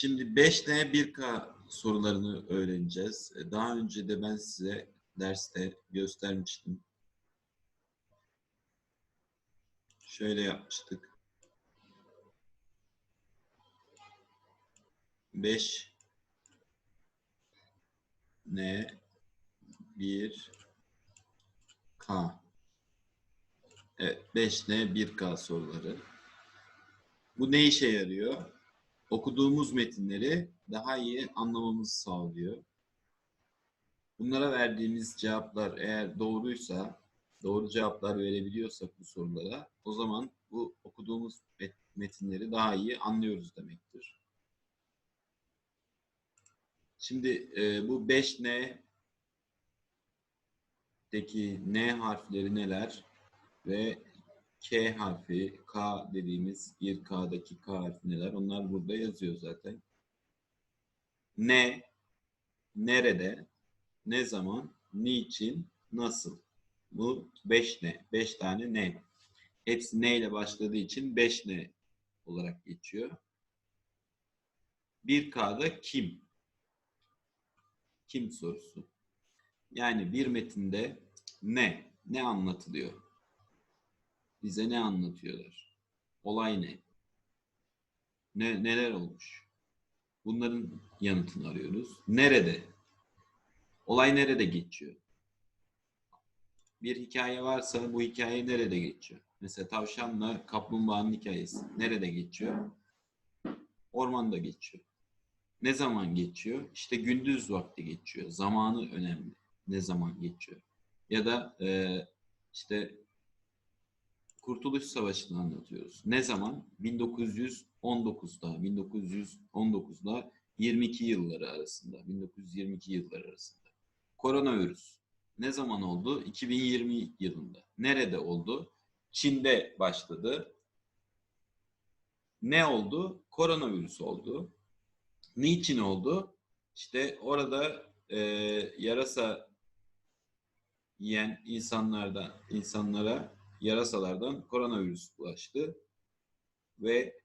Şimdi 5N 1K sorularını öğreneceğiz. E, Daha önce de ben size derste göstermiştim. Şöyle yapmıştık. 5 N 1 K Evet 5 N 1 K soruları. Bu ne işe yarıyor? Okuduğumuz metinleri daha iyi anlamamızı sağlıyor. Bunlara verdiğimiz cevaplar eğer doğruysa, doğru cevaplar verebiliyorsak bu sorulara, o zaman bu okuduğumuz met- metinleri daha iyi anlıyoruz demektir. Şimdi e, bu 5N deki N harfleri neler ve K harfi, K dediğimiz bir K'daki K harfi neler? Onlar burada yazıyor zaten. Ne, nerede, ne zaman, niçin, nasıl? Bu 5 ne? 5 tane ne? Hepsi ne ile başladığı için 5 ne olarak geçiyor. Bir K'da kim? Kim sorusu. Yani bir metinde ne? Ne anlatılıyor? Bize ne anlatıyorlar? Olay ne? Ne neler olmuş? Bunların yanıtını arıyoruz. Nerede? Olay nerede geçiyor? Bir hikaye varsa bu hikaye nerede geçiyor? Mesela tavşanla kaplumbağanın hikayesi nerede geçiyor? Ormanda geçiyor. Ne zaman geçiyor? İşte gündüz vakti geçiyor. Zamanı önemli. Ne zaman geçiyor? Ya da e, işte Kurtuluş Savaşı'nı anlatıyoruz. Ne zaman? 1919'da, 1919'da 22 yılları arasında, 1922 yılları arasında. Koronavirüs ne zaman oldu? 2020 yılında. Nerede oldu? Çin'de başladı. Ne oldu? Koronavirüs oldu. Niçin oldu? İşte orada e, yarasa yiyen insanlardan insanlara yarasalardan koronavirüs bulaştı ve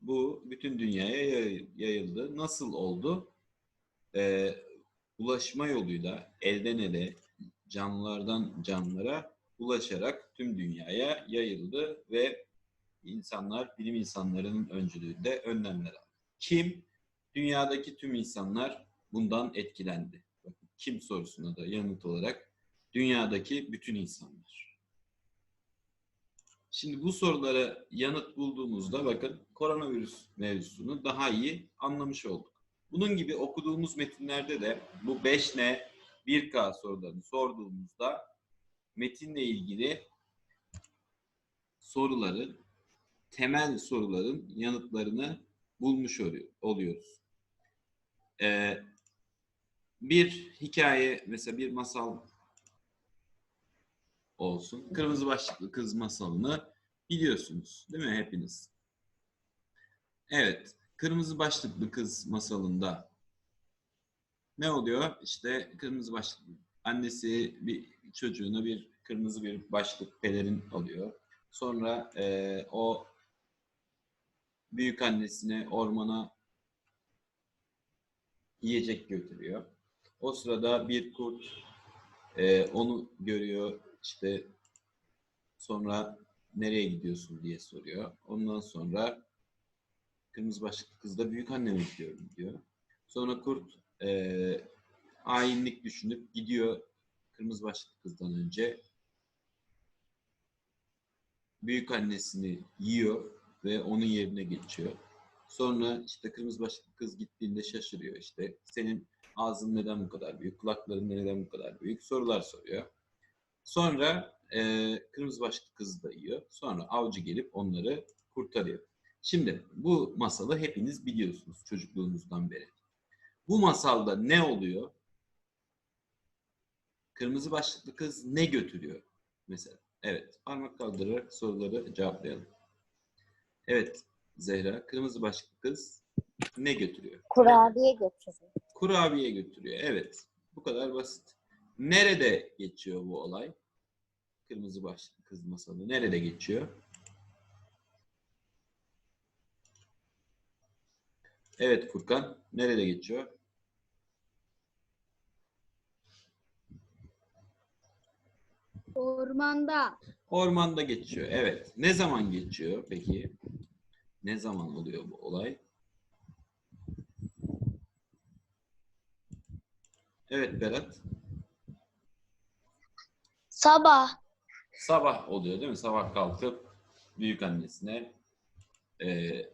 bu bütün dünyaya yay- yayıldı. Nasıl oldu? Ee, ulaşma yoluyla elden ele canlılardan canlılara ulaşarak tüm dünyaya yayıldı ve insanlar, bilim insanlarının öncülüğünde önlemler aldı. Kim? Dünyadaki tüm insanlar bundan etkilendi. Kim sorusuna da yanıt olarak dünyadaki bütün insanlar. Şimdi bu sorulara yanıt bulduğumuzda bakın koronavirüs mevzusunu daha iyi anlamış olduk. Bunun gibi okuduğumuz metinlerde de bu 5N 1K sorularını sorduğumuzda metinle ilgili soruları, temel soruların yanıtlarını bulmuş oluyor- oluyoruz. Ee, bir hikaye, mesela bir masal olsun. Kırmızı başlıklı kız masalını biliyorsunuz değil mi hepiniz? Evet. Kırmızı başlıklı kız masalında ne oluyor? İşte kırmızı başlıklı annesi bir çocuğuna bir kırmızı bir başlık pelerin alıyor. Sonra eee, o büyük annesine ormana yiyecek götürüyor. O sırada bir kurt eee, onu görüyor işte sonra nereye gidiyorsun diye soruyor. Ondan sonra kırmızı başlıklı kız da büyük anneme gidiyorum diyor. Sonra kurt eee hainlik düşünüp gidiyor kırmızı başlıklı kızdan önce büyük annesini yiyor ve onun yerine geçiyor. Sonra işte kırmızı başlıklı kız gittiğinde şaşırıyor işte. Senin ağzın neden bu kadar büyük, kulakların neden bu kadar büyük sorular soruyor. Sonra e, kırmızı başlıklı kızı da yiyor. Sonra avcı gelip onları kurtarıyor. Şimdi bu masalı hepiniz biliyorsunuz çocukluğunuzdan beri. Bu masalda ne oluyor? Kırmızı başlıklı kız ne götürüyor mesela? Evet, parmak kaldırarak soruları cevaplayalım. Evet, Zehra, kırmızı başlıklı kız ne götürüyor? Kurabiye götürüyor. Kurabiye götürüyor. Evet. Bu kadar basit. Nerede geçiyor bu olay? Kırmızı başlıklı kız masalı. Nerede geçiyor? Evet Furkan. Nerede geçiyor? Ormanda. Ormanda geçiyor. Evet. Ne zaman geçiyor peki? Ne zaman oluyor bu olay? Evet Berat. Sabah. Sabah oluyor değil mi? Sabah kalkıp büyük annesine eee,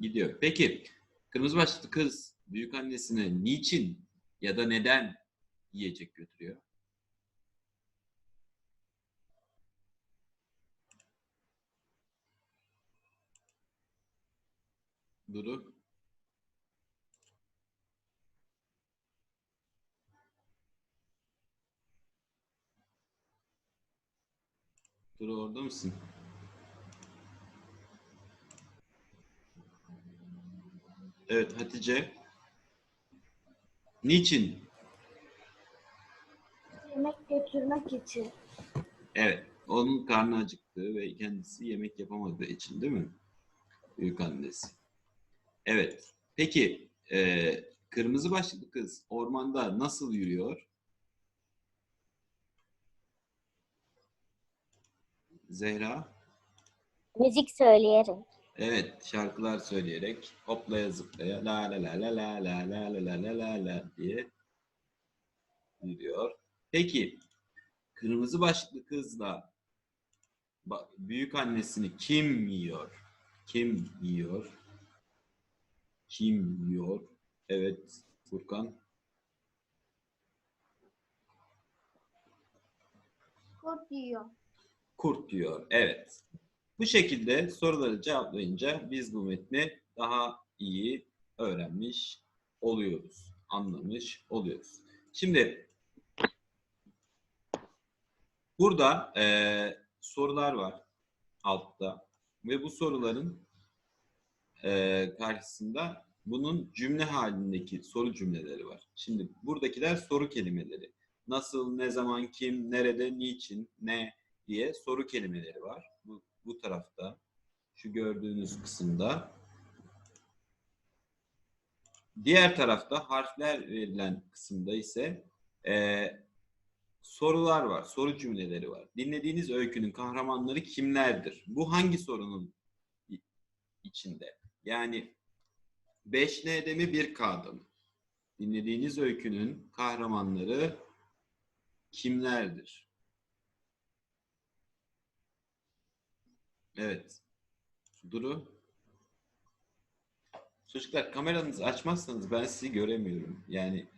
gidiyor. Peki kırmızı başlıklı kız büyük annesine niçin ya da neden yiyecek götürüyor? Duru. Duru orada mısın? Evet Hatice. Niçin? Yemek götürmek için. Evet. Onun karnı acıktı ve kendisi yemek yapamadığı için değil mi? Büyük annesi. Evet. Peki e, kırmızı başlıklı kız ormanda nasıl yürüyor? Zehra. Müzik söyleyerek. Evet, şarkılar söyleyerek hoplaya zıplaya la la la la la la la la la la la la diye yürüyor. Peki, kırmızı başlıklı kızla büyük annesini kim yiyor? Kim yiyor? Kim yiyor? Evet, Furkan. Kurt yiyor. Kurt diyor. Evet. Bu şekilde soruları cevaplayınca biz bu metni daha iyi öğrenmiş oluyoruz. Anlamış oluyoruz. Şimdi burada eee, sorular var altta ve bu soruların eee, karşısında bunun cümle halindeki soru cümleleri var. Şimdi buradakiler soru kelimeleri. Nasıl, ne zaman, kim, nerede, niçin, ne diye soru kelimeleri var. Bu, bu tarafta, şu gördüğünüz kısımda. Diğer tarafta harfler verilen kısımda ise eee, sorular var, soru cümleleri var. Dinlediğiniz öykünün kahramanları kimlerdir? Bu hangi sorunun içinde? Yani 5N'de mi 1K'da mı? Dinlediğiniz öykünün kahramanları kimlerdir? Evet. Duru. Çocuklar kameranızı açmazsanız ben sizi göremiyorum. Yani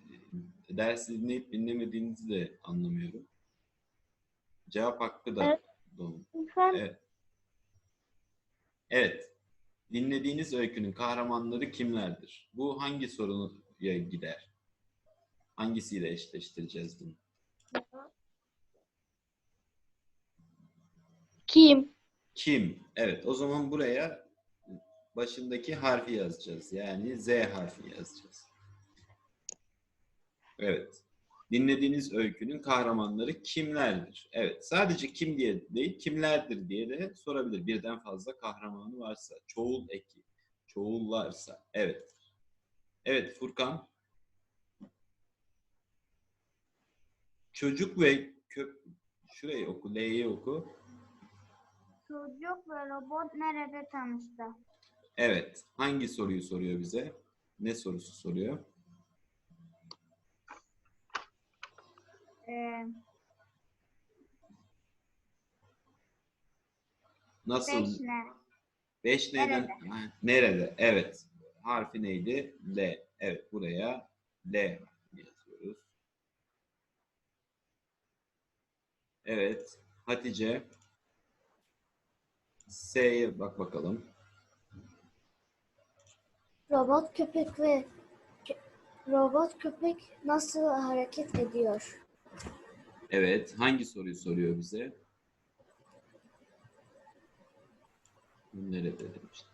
e, dersi dinleyip dinlemediğinizi de anlamıyorum. Cevap hakkı da Evet. Evet. Evet. Dinlediğiniz öykünün kahramanları kimlerdir? Bu hangi soruya gider? Hangisiyle eşleştireceğiz bunu? Kim? Kim? Evet. O zaman buraya başındaki harfi yazacağız. Yani Z harfi yazacağız. Evet. Dinlediğiniz öykünün kahramanları kimlerdir? Evet. Sadece kim diye değil, kimlerdir diye de sorabilir. Birden fazla kahramanı varsa, çoğul eki, çoğullarsa. Evet. Evet Furkan. Çocuk ve köp... Şurayı oku, L'yi oku. Çocuk ve robot nerede tanıştı? Evet. Hangi soruyu soruyor bize? Ne sorusu soruyor? Ee, Nasıl? beş ne? Beş neyden? Nerede? Ha, Nerede? Evet. Harfi neydi? L. Evet. Buraya L yazıyoruz. Evet. Hatice. S'ye bak bakalım. Robot köpek ve robot köpek nasıl hareket ediyor? Evet. Hangi soruyu soruyor bize? Nerede demiştim.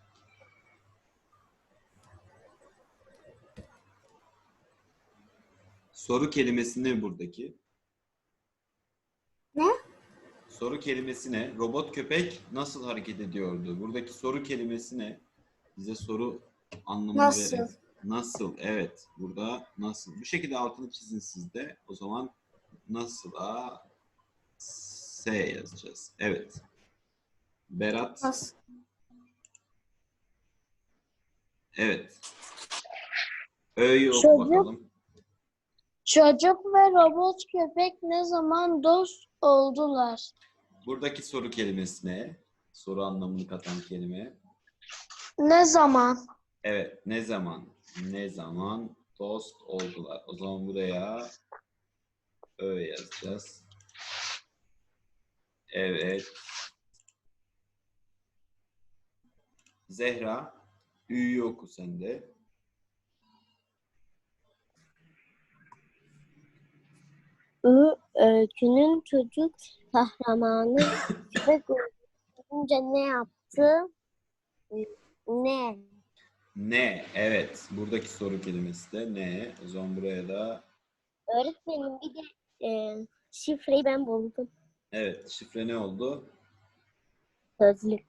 Soru kelimesi ne buradaki? Ne? Soru kelimesi ne? Robot köpek nasıl hareket ediyordu? Buradaki soru kelimesi ne? bize soru anlamını Nasıl? veren. Nasıl? Evet. Burada nasıl? Bu şekilde altını çizin siz de. O zaman nasıl'a S yazacağız. Evet. Berat. Nasıl? Evet. Ö'yü oku Çocuk. bakalım. Çocuk ve robot köpek ne zaman dost oldular? Buradaki soru kelimesi ne? Soru anlamını katan kelime. Ne zaman? Evet. Ne zaman? Ne zaman dost oldular? O zaman buraya Ö yazacağız. Evet. Zehra. Ü'yü oku sen de. Öykünün çocuk kahramanı köpek olunca ne yaptı? Ne? Ne? Evet. Buradaki soru kelimesi de ne? O zaman buraya da Öğretmenim bir de e, şifreyi ben buldum. evet. Şifre ne oldu? Sözlük.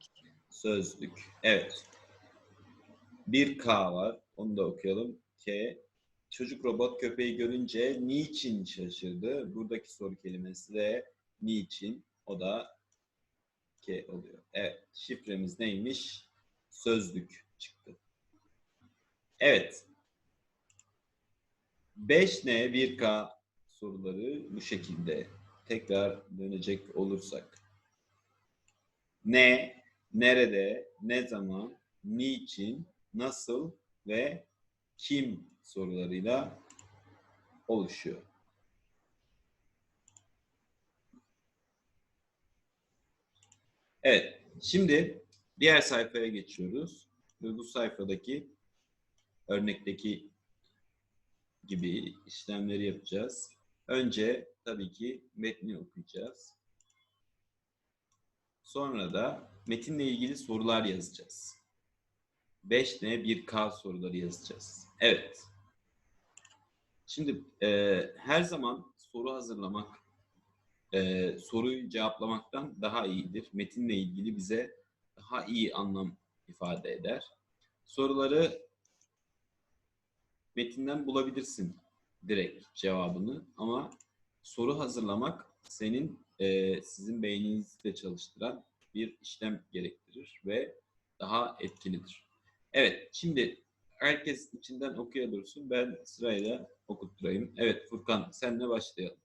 Sözlük. Evet. Bir K var. Onu da okuyalım. K. Çocuk robot köpeği görünce niçin şaşırdı? Buradaki soru kelimesi de niçin. O da K oluyor. Evet. Şifremiz neymiş? Sözlük çıktı. Evet. 5N 1K soruları bu şekilde. Tekrar dönecek olursak. Ne, nerede, ne zaman, niçin, nasıl ve kim sorularıyla oluşuyor. Evet, şimdi diğer sayfaya geçiyoruz. Ve bu sayfadaki örnekteki gibi işlemleri yapacağız. Önce tabii ki metni okuyacağız. Sonra da metinle ilgili sorular yazacağız. 5N 1K soruları yazacağız. Evet. Şimdi e, her zaman soru hazırlamak e, soruyu cevaplamaktan daha iyidir. Metinle ilgili bize daha iyi anlam ifade eder. Soruları metinden bulabilirsin direkt cevabını ama soru hazırlamak senin e, sizin beyninizi de çalıştıran bir işlem gerektirir ve daha etkilidir. Evet, şimdi herkes içinden okuya dursun. Ben sırayla okutturayım. Evet Furkan, senle başlayalım.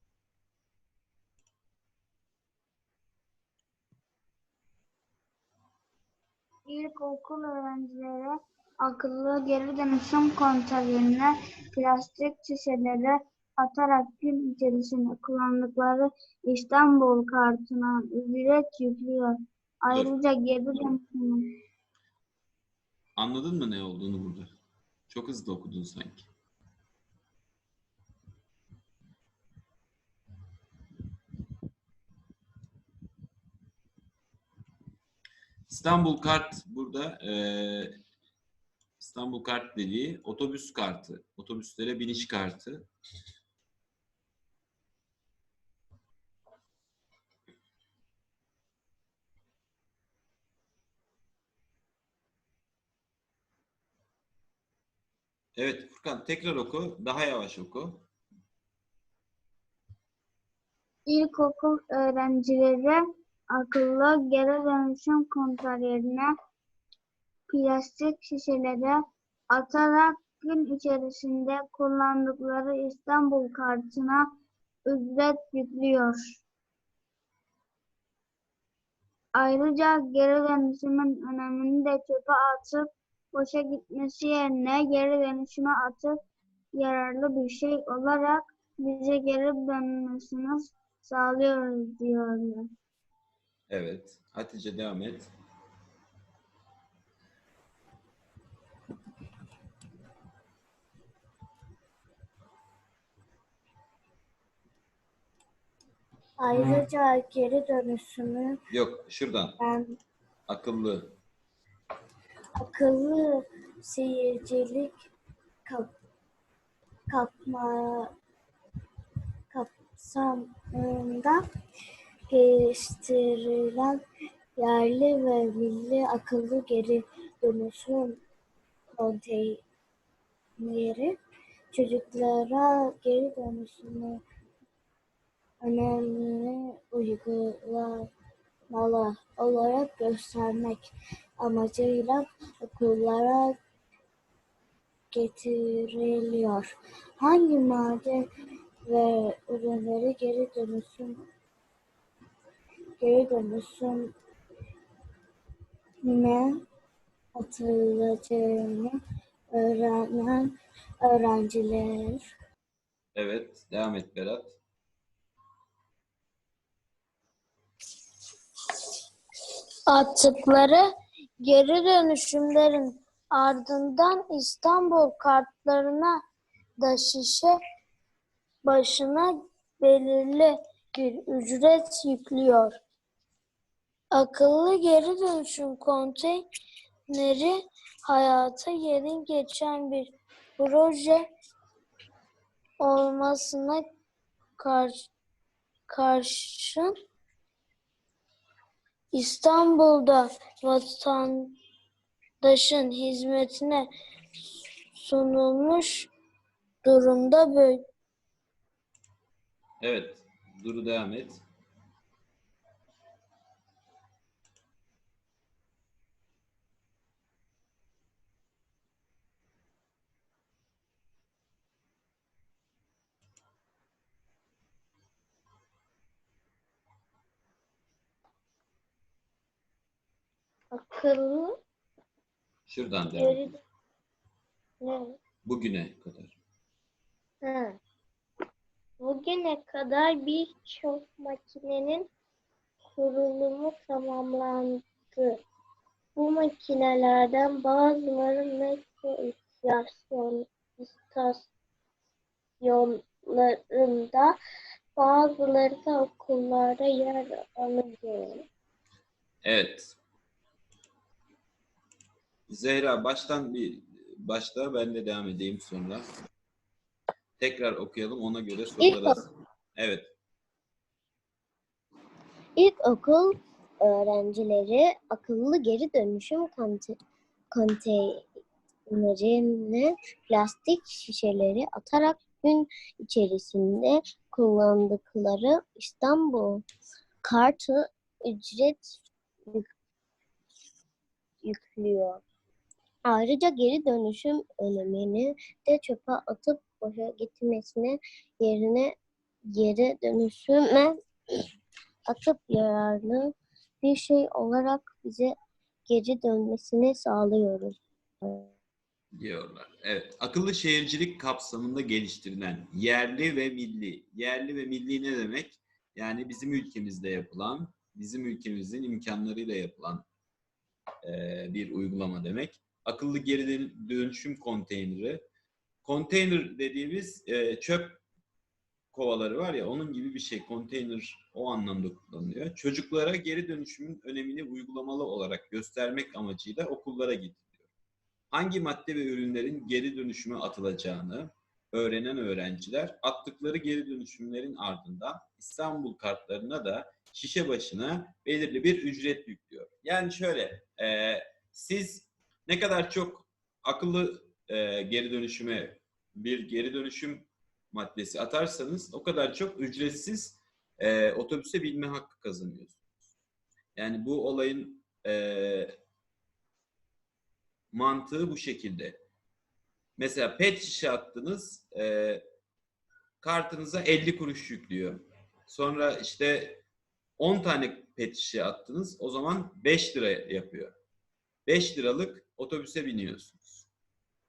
İlkokul öğrencileri akıllı geri dönüşüm konteynerine plastik şişeleri atarak gün içerisinde kullandıkları İstanbul kartına ücret yüklüyor. Ayrıca geri dönüşüm Anladın mı ne olduğunu burada? Çok hızlı okudun sanki. İstanbul kart burada eee, İstanbul kart dediği otobüs kartı. Otobüslere biniş kartı. Evet Furkan tekrar oku. Daha yavaş oku. İlkokul öğrencileri akıllı geri dönüşüm konteynerine plastik şişeleri atarak gün içerisinde kullandıkları İstanbul kartına ücret yüklüyor. Ayrıca geri dönüşümün önemini de çöpe atıp boşa gitmesi yerine geri dönüşüme atıp yararlı bir şey olarak bize geri dönmesini sağlıyoruz diyorlar. Evet. Hatice devam et. Ayrıca geri dönüşümü Yok şuradan. ben Akıllı. Akıllı seyircilik kap, kapma, kapsamında geliştirilen yerli ve milli akıllı geri dönüşüm konteyneri çocuklara geri dönüşümü önemli uygulamalı olarak göstermek amacıyla okullara getiriliyor. Hangi madde ve ürünleri geri dönüşüm geri dönüşüm ne atılacağını öğrenen öğrenciler Evet. Devam et Berat. Attıkları geri dönüşümlerin ardından İstanbul kartlarına da şişe başına belirli bir ücret yüklüyor. Akıllı geri dönüşüm konteyneri hayata yeni geçen bir proje olmasına karşı, karşın İstanbul'da vatandaşın hizmetine sunulmuş durumda böyle Evet. Duru devam et. Akıllı Şuradan devam geri ne? Bugüne kadar. Ha. Bugüne kadar birçok makinenin kurulumu tamamlandı. Bu makinelerden bazıları metro istasyon, istasyonlarında, bazıları da okullarda yer alıyor. Evet. Zehra baştan bir başla ben de devam edeyim sonra. Tekrar okuyalım ona göre soruları. Evet. İlkokul öğrencileri akıllı geri dönüşüm konte- konteynerine plastik şişeleri atarak gün içerisinde kullandıkları İstanbul kartı ücret yük- yüklüyor. Ayrıca geri dönüşüm önemini de çöpe atıp boşa gitmesine yerine geri dönüşüme atıp yararlı bir şey olarak bize geri dönmesini sağlıyoruz. diyorlar. Evet. Akıllı şehircilik kapsamında geliştirilen yerli ve milli. Yerli ve milli ne demek? Yani bizim ülkemizde yapılan, bizim ülkemizin imkanlarıyla yapılan bir uygulama demek. Akıllı geri dön- dönüşüm konteyneri. Konteyner dediğimiz eee, çöp kovaları var ya onun gibi bir şey. Konteyner o anlamda kullanılıyor. Çocuklara geri dönüşümün önemini uygulamalı olarak göstermek amacıyla okullara getiriliyor hangi madde ve ürünlerin geri dönüşüme atılacağını öğrenen öğrenciler attıkları geri dönüşümlerin ardından İstanbul kartlarına da şişe başına belirli bir ücret yüklüyor. Yani şöyle, e, siz ne kadar çok akıllı e, geri dönüşüme bir geri dönüşüm maddesi atarsanız o kadar çok ücretsiz e, otobüse binme hakkı kazanıyorsunuz. Yani bu olayın e, mantığı bu şekilde. Mesela pet şişe attınız, e, kartınıza 50 kuruş yüklüyor. Sonra işte 10 tane pet şişe attınız, o zaman 5 lira yapıyor. 5 liralık otobüse biniyorsunuz.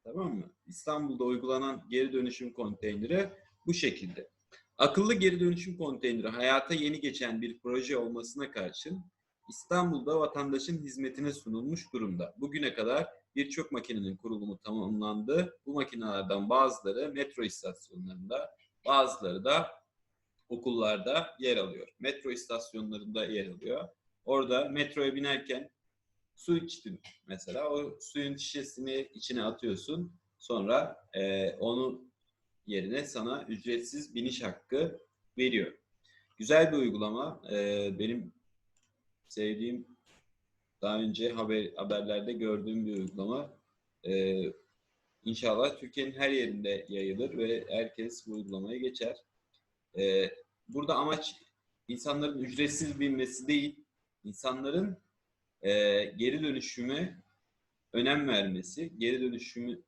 Tamam mı? İstanbul'da uygulanan geri dönüşüm konteyneri bu şekilde. Akıllı geri dönüşüm konteyneri hayata yeni geçen bir proje olmasına karşın İstanbul'da vatandaşın hizmetine sunulmuş durumda. Bugüne kadar birçok makinenin kurulumu tamamlandı. Bu makinelerden bazıları metro istasyonlarında, bazıları da okullarda yer alıyor. Metro istasyonlarında yer alıyor. Orada metroya binerken su içtin mesela. O suyun şişesini içine atıyorsun. Sonra e, onun yerine sana ücretsiz biniş hakkı veriyor. Güzel bir uygulama. E, benim sevdiğim daha önce haber haberlerde gördüğüm bir uygulama. Ee, inşallah Türkiye'nin her yerinde yayılır ve herkes bu uygulamaya geçer. Ee, burada amaç insanların ücretsiz bilmesi değil, insanların e, geri dönüşüme önem vermesi, geri dönüşümü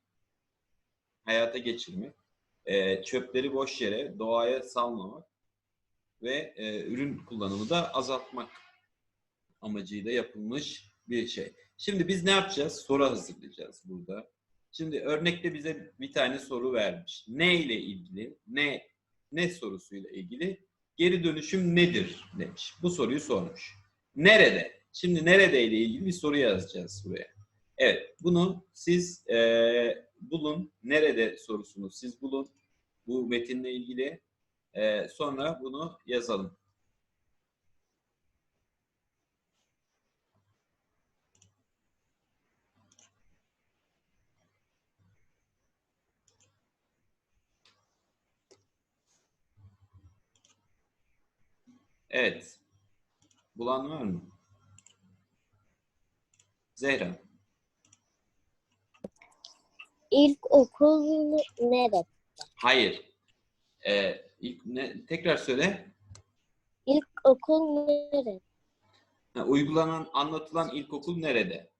hayata geçirmek, e, çöpleri boş yere doğaya salmamak ve e, ürün kullanımı da azaltmak amacıyla yapılmış bir şey. Şimdi biz ne yapacağız? Soru hazırlayacağız burada. Şimdi örnekte bize bir tane soru vermiş. Ne ile ilgili? Ne ne sorusuyla ilgili? Geri dönüşüm nedir demiş. Bu soruyu sormuş. Nerede? Şimdi nerede ile ilgili bir soru yazacağız buraya. Evet, bunu siz e, bulun. Nerede sorusunu siz bulun. Bu metinle ilgili. E, sonra bunu yazalım. Evet. Bulan var mı? Zehra. İlkokul nerede? Hayır. Ee, ilk ne, tekrar söyle. İlkokul nerede? Ha, uygulanan, anlatılan ilkokul nerede?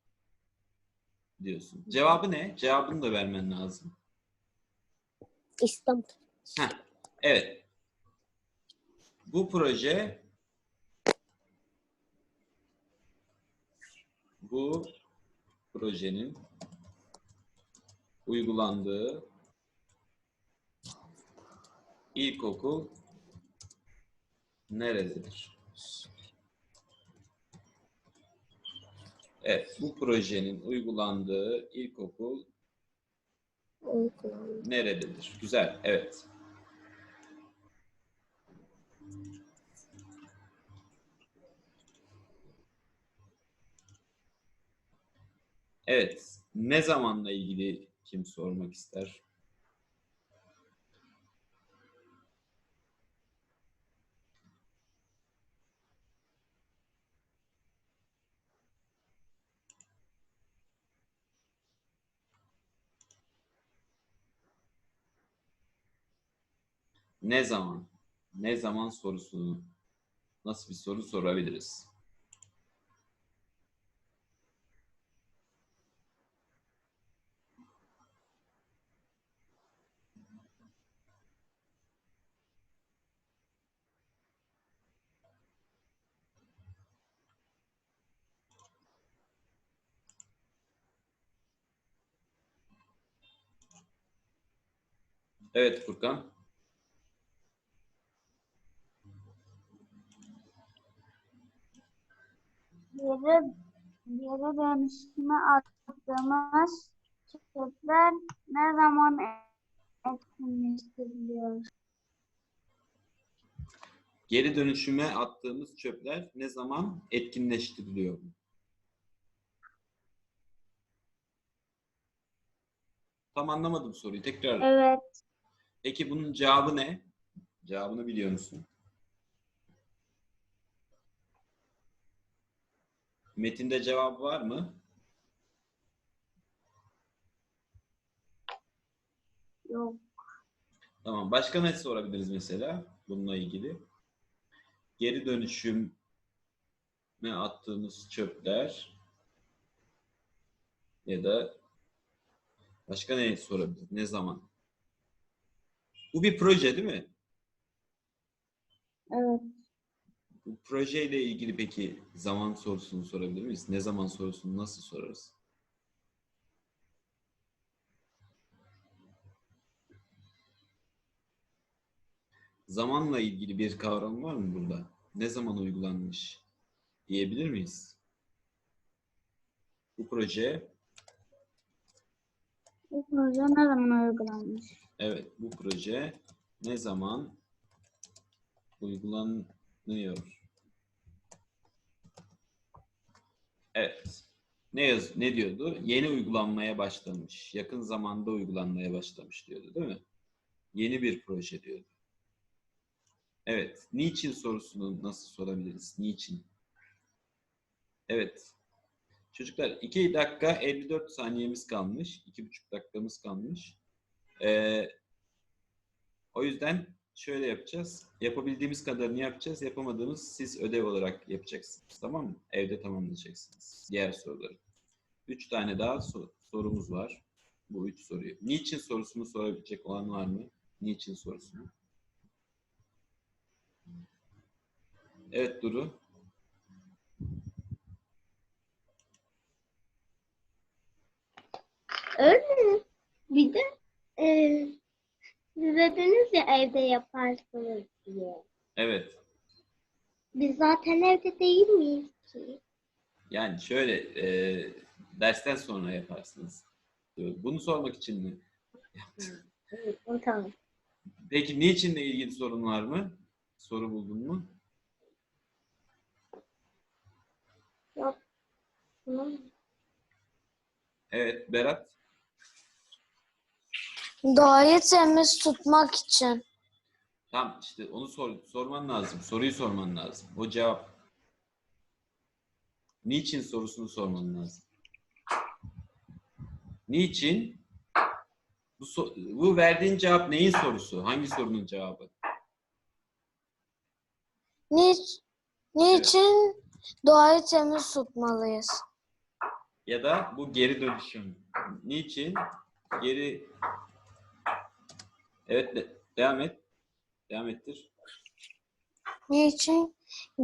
Diyorsun. Cevabı ne? Cevabını da vermen lazım. İstanbul. Heh, evet. Bu proje bu projenin uygulandığı ilkokul nerededir? Evet, bu projenin uygulandığı ilkokul nerededir? Güzel, evet. Evet, ne zamanla ilgili kim sormak ister? Ne zaman? Ne zaman sorusunu nasıl bir soru sorabiliriz? Evet Furkan. Geri, geri dönüşüme attığımız çöpler ne zaman etkinleştiriliyor? Geri dönüşüme attığımız çöpler ne zaman etkinleştiriliyor? Tam anlamadım soruyu. Tekrar. Evet, Peki bunun cevabı ne? Cevabını biliyor musun? Metinde cevap var mı? yok. Tamam. Başka ne sorabiliriz mesela bununla ilgili? Geri dönüşüme attığımız çöpler ya da başka ne sorabiliriz? Ne zaman? Bu bir proje değil mi? Evet, Bu projeyle ilgili peki zaman sorusunu sorabilir miyiz? Ne zaman sorusunu nasıl sorarız? Zamanla ilgili bir kavram var mı burada? Ne zaman uygulanmış diyebilir miyiz? Bu proje, bu proje ne zaman uygulanmış? Evet bu proje ne zaman uygulanıyor? Evet. Ne yaz ne diyordu? Yeni uygulanmaya başlamış. Yakın zamanda uygulanmaya başlamış diyordu, değil mi? Yeni bir proje diyordu. Evet. Niçin sorusunu nasıl sorabiliriz? Niçin? Evet. Çocuklar 2 dakika 54 saniyemiz kalmış. 2,5 dakikamız kalmış. Ee, o yüzden şöyle yapacağız. Yapabildiğimiz kadarını yapacağız. Yapamadığımız siz ödev olarak yapacaksınız. Tamam mı? Evde tamamlayacaksınız. Diğer soruları. 3 tane daha so- sorumuz var. Bu üç soruyu. Niçin sorusunu sorabilecek olan var mı? Niçin sorusunu? Evet Duru. Öğretmenim bir de e, siz dediniz ya evde yaparsınız diye. Evet. Biz zaten evde değil miyiz ki? Yani şöyle e, dersten sonra yaparsınız. Bunu sormak için mi? Evet, tamam. Peki niçinle ilgili sorun var mı? Soru buldun mu? Tamam. Evet Berat. Doğayı temiz tutmak için. Tam işte onu sor, sorman lazım. Soruyu sorman lazım. O cevap. Niçin sorusunu sorman lazım. Niçin? Bu, so- bu verdiğin cevap neyin sorusu? Hangi sorunun cevabı? Niç, niçin doğayı temiz tutmalıyız? Ya da bu geri dönüşüm. Niçin? Geri... Evet, de- devam et. Devam ettir. Niçin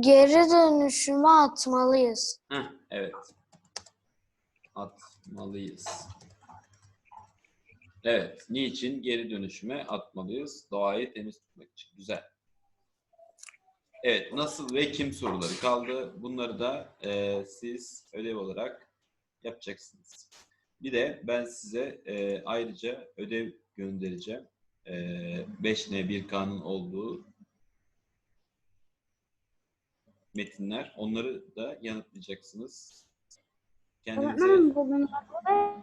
geri dönüşüme atmalıyız? Heh, evet. Atmalıyız. Evet. Niçin geri dönüşüme atmalıyız? Doğayı temiz tutmak için. Güzel. Evet. Nasıl ve kim soruları kaldı. Bunları da e, siz ödev olarak yapacaksınız. Bir de ben size e, ayrıca ödev göndereceğim. E, 5N 1K'nın olduğu metinler. Onları da yanıtlayacaksınız. Kendinize Öğretmenim bugünlerde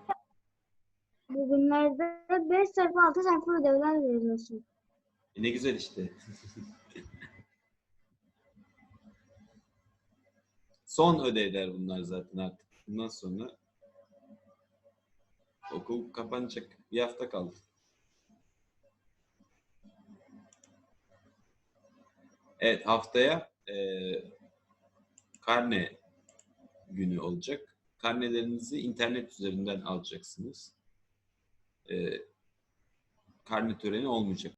bugünlerde 5 sayfa 6 sayfa ödevler veriyorsun. E, ne güzel işte. Son ödevler bunlar zaten artık. Bundan sonra okul kapanacak. Bir hafta kaldı. Evet haftaya eee karne günü olacak. Karnelerinizi internet üzerinden alacaksınız. Eee karne töreni olmayacak